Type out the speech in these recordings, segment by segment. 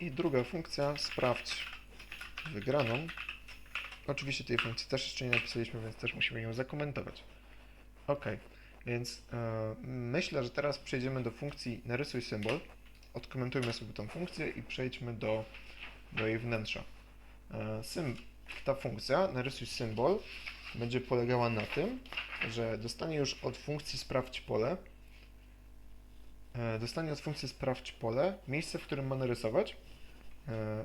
I druga funkcja, sprawdź wygraną. Oczywiście tej funkcji też jeszcze nie napisaliśmy, więc też musimy ją zakomentować. Ok, więc e, myślę, że teraz przejdziemy do funkcji narysuj symbol. Odkomentujmy sobie tą funkcję i przejdźmy do, do jej wnętrza. E, sym, ta funkcja narysuj symbol będzie polegała na tym, że dostanie już od funkcji sprawdź pole e, dostanie od funkcji sprawdź pole miejsce, w którym ma narysować,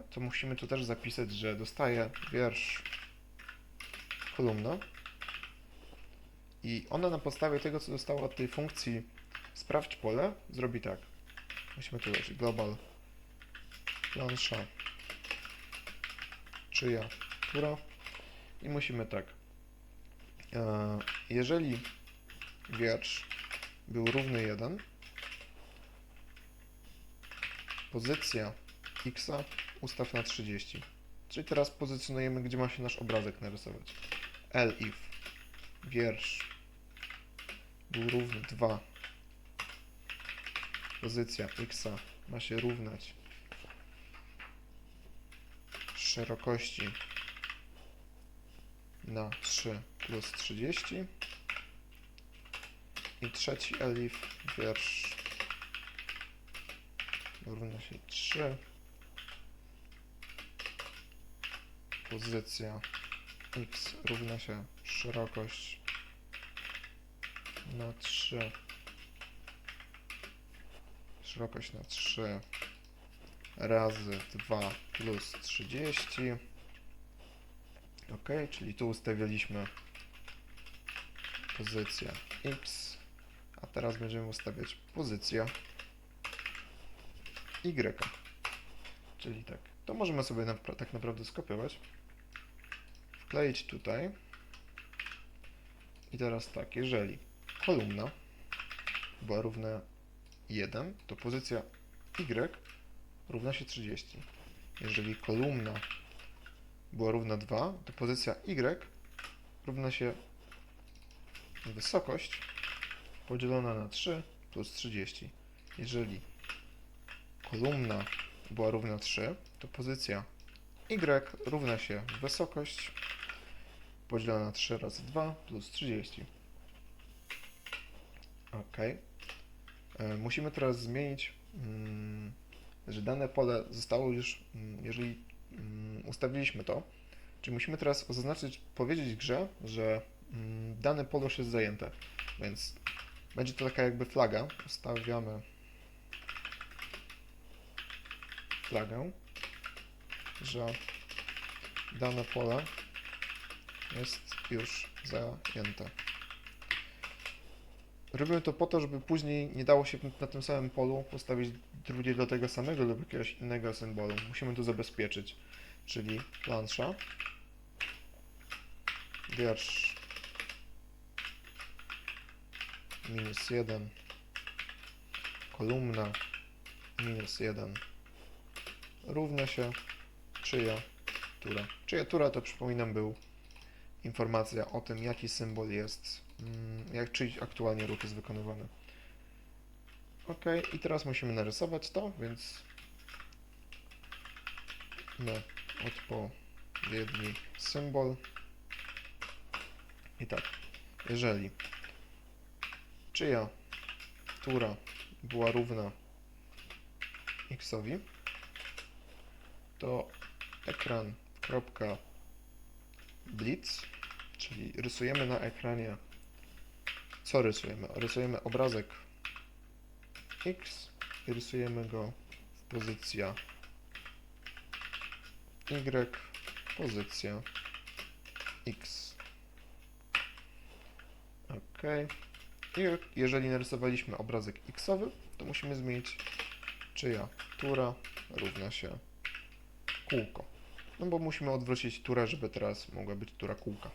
to musimy tu też zapisać, że dostaje wiersz kolumna i ona na podstawie tego, co dostała od tej funkcji sprawdź pole, zrobi tak. Musimy tu dać global. Plansza. Czyja? Która? I musimy tak. E, jeżeli wiersz był równy 1, pozycja x ustaw na 30. Czyli teraz pozycjonujemy, gdzie ma się nasz obrazek narysować. L if wiersz był równy 2. Pozycja x ma się równać szerokości na 3 plus 30. I trzeci elif wiersz równa się 3. Pozycja x równa się szerokość na 3. Szerokość na 3 razy 2 plus 30. Ok, czyli tu ustawialiśmy pozycję x, a teraz będziemy ustawiać pozycja y. Czyli tak, to możemy sobie napra- tak naprawdę skopiować, wkleić tutaj i teraz tak, jeżeli kolumna była równa 1, to pozycja y równa się 30. Jeżeli kolumna była równa 2, to pozycja y równa się wysokość podzielona na 3 plus 30. Jeżeli kolumna była równa 3, to pozycja y równa się wysokość podzielona na 3 razy 2 plus 30. Ok. E, Musimy teraz zmienić, mm, że dane pole zostało już, mm, jeżeli mm, ustawiliśmy to, czyli musimy teraz zaznaczyć, powiedzieć grze, że dane pole już jest zajęte, więc będzie to taka jakby flaga. Ustawiamy flagę, że dane pole jest już zajęte. Robimy to po to, żeby później nie dało się na tym samym polu postawić drugie do tego samego lub jakiegoś innego symbolu. Musimy to zabezpieczyć, czyli plansza, wiersz minus 1, kolumna minus 1 równa się czyja tura. Czyja tura to przypominam był informacja o tym, jaki symbol jest, mm, jak czyj aktualnie ruch jest wykonywany. Ok, i teraz musimy narysować to, więc na odpowiedni symbol. I tak, jeżeli czyja tura była równa xowi, to ekran blitz, czyli rysujemy na ekranie, co rysujemy? Rysujemy obrazek x i rysujemy go w pozycja y, pozycja x. Ok. I jeżeli narysowaliśmy obrazek xowy, to musimy zmienić czyja tura równa się kółko. No bo musimy odwrócić turę, żeby teraz mogła być tura kółka.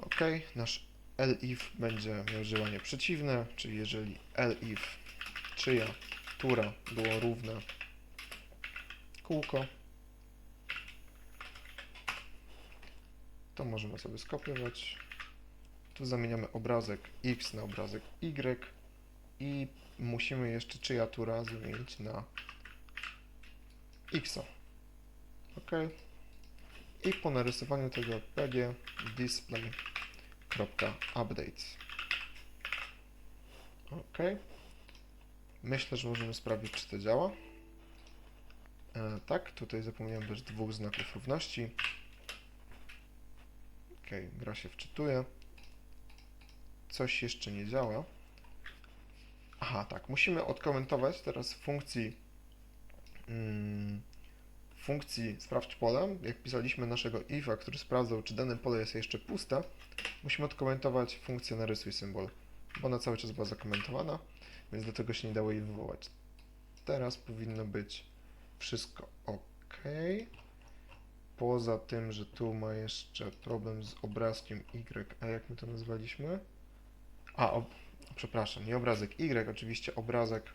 Ok, nasz elif będzie miał działanie przeciwne, czyli jeżeli elif czyja tura było równe kółko, to możemy sobie skopiować. Tu zamieniamy obrazek x na obrazek y i musimy jeszcze czyja tura zmienić na X. OK. I po narysowaniu tego pg display.update. OK. Myślę, że możemy sprawdzić, czy to działa. E, tak, tutaj zapomniałem też dwóch znaków równości. OK, gra się wczytuje. Coś jeszcze nie działa. Aha, tak, musimy odkomentować teraz funkcji mm, funkcji sprawdź pole, jak pisaliśmy naszego if'a, który sprawdzał, czy dane pole jest jeszcze puste, musimy odkomentować funkcję narysuj symbol, bo ona cały czas była zakomentowana, więc dlatego się nie dało jej wywołać. Teraz powinno być wszystko ok. Poza tym, że tu ma jeszcze problem z obrazkiem Y, a jak my to nazwaliśmy? A, ob... przepraszam, nie obrazek Y, oczywiście obrazek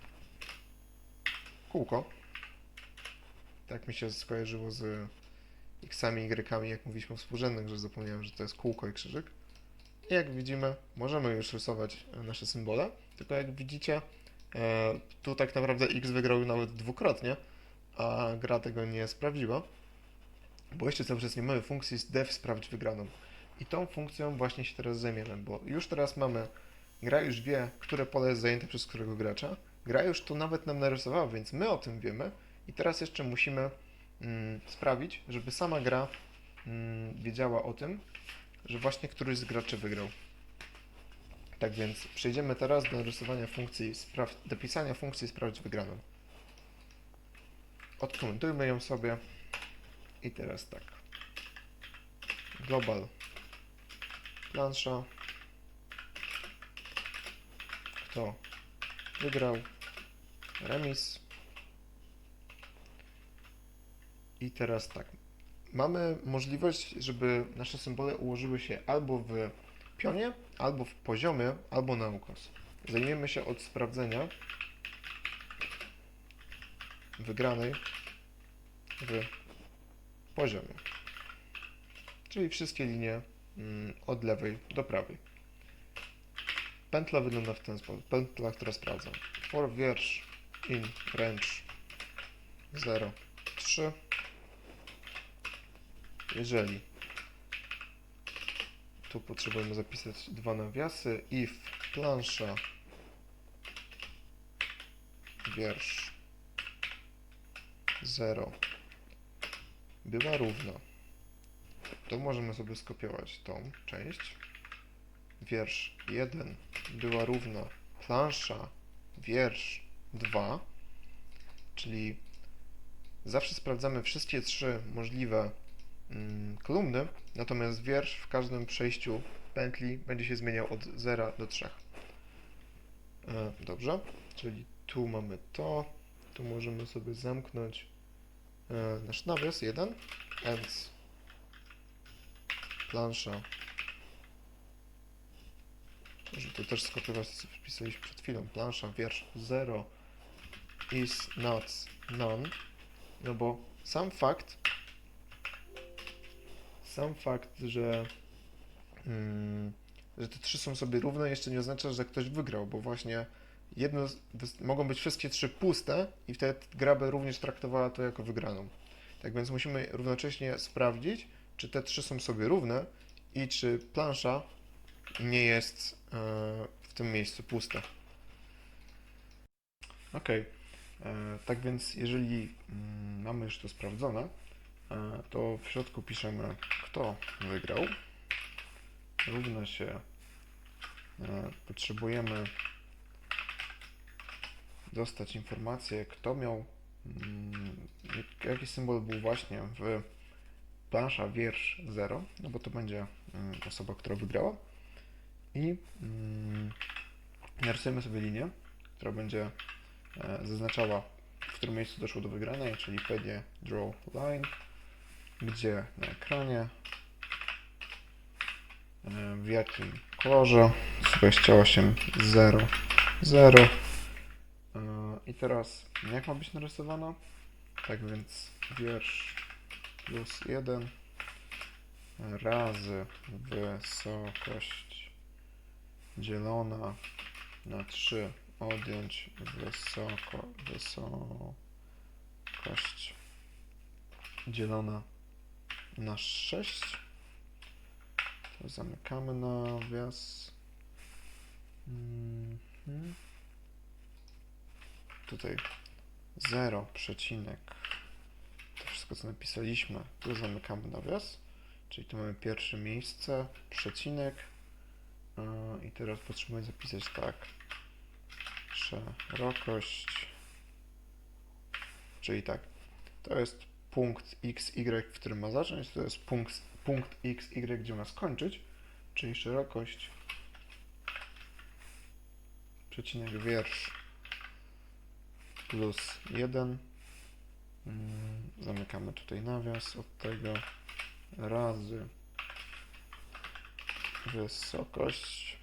kółko. Tak mi się skojarzyło z X-ami, Y, jak mówiliśmy o współrzędnych, że zapomniałem, że to jest kółko i krzyżyk. I jak widzimy, możemy już rysować e, nasze symbole, tylko jak widzicie, e, tu tak naprawdę X wygrał nawet dwukrotnie, a gra tego nie sprawdziła, bo jeszcze cały czas nie mamy funkcji def sprawdź wygraną. I tą funkcją właśnie się teraz zajmiemy, bo już teraz mamy, gra już wie, które pole jest zajęte przez którego gracza, gra już to nawet nam narysowała, więc my o tym wiemy i teraz jeszcze musimy mm, sprawić, żeby sama gra mm, wiedziała o tym, że właśnie któryś z graczy wygrał. Tak więc przejdziemy teraz do narysowania funkcji, do pisania funkcji sprawdź wygraną. Odkomentujmy ją sobie. I teraz tak. Global plansza. Kto wygrał? Remis. I teraz tak. Mamy możliwość, żeby nasze symbole ułożyły się albo w pionie, albo w poziomie, albo na ukos. Zajmiemy się od sprawdzenia wygranej w poziomie. Czyli wszystkie linie mm, od lewej do prawej. Pętla wygląda w ten sposób. Pętla, która sprawdza. For wiersz in range 0, 3. Jeżeli tu potrzebujemy zapisać dwa nawiasy, if plansza wiersz 0 była równa, to możemy sobie skopiować tą część. Wiersz 1 była równa plansza wiersz 2, czyli zawsze sprawdzamy wszystkie trzy możliwe kolumny, natomiast wiersz w każdym przejściu pętli będzie się zmieniał od 0 do 3. E, dobrze, czyli tu mamy to, tu możemy sobie zamknąć e, nasz nawias 1, ends plansza. Może to też skopiować, co wpisaliśmy przed chwilą. Plansza, wiersz 0 is not none. No bo sam fakt, sam fakt, że, mm, że te trzy są sobie równe, jeszcze nie oznacza, że ktoś wygrał, bo właśnie jedno, mogą być wszystkie trzy puste i wtedy gra by również traktowała to jako wygraną. Tak więc musimy równocześnie sprawdzić, czy te trzy są sobie równe i czy plansza nie jest e, w tym miejscu pusta. Ok. Tak więc, jeżeli mm, mamy już to sprawdzone, e, to w środku piszemy, kto wygrał. Równa się. e, Potrzebujemy dostać informację, kto miał, mm, jak- jaki symbol był właśnie w plansza wiersz 0, no bo to będzie mm, osoba, która wygrała. I mm, narysujemy sobie linię, która będzie e, zaznaczała, w którym miejscu doszło do wygranej, czyli PD draw line, gdzie? Na ekranie, e, w jakim kolorze? 28 0 0 E, i teraz jak ma być narysowana? Tak więc wiersz plus 1 razy wysokość dzielona na 3 odjąć wysoko, wysokość dzielona na 6. To zamykamy nawias. Mhm. Tutaj 0 przecinek. To wszystko co napisaliśmy, tu zamykamy nawias. Czyli tu mamy pierwsze miejsce, przecinek. Yy, I teraz potrzebuję zapisać tak. Szerokość. Czyli tak. To jest punkt x, y, w którym ma zacząć. To jest punkt, punkt x, y, gdzie ma skończyć. Czyli szerokość. Przecinek wiersz plus 1. Mm, Zamykamy tutaj nawias od tego razy wysokość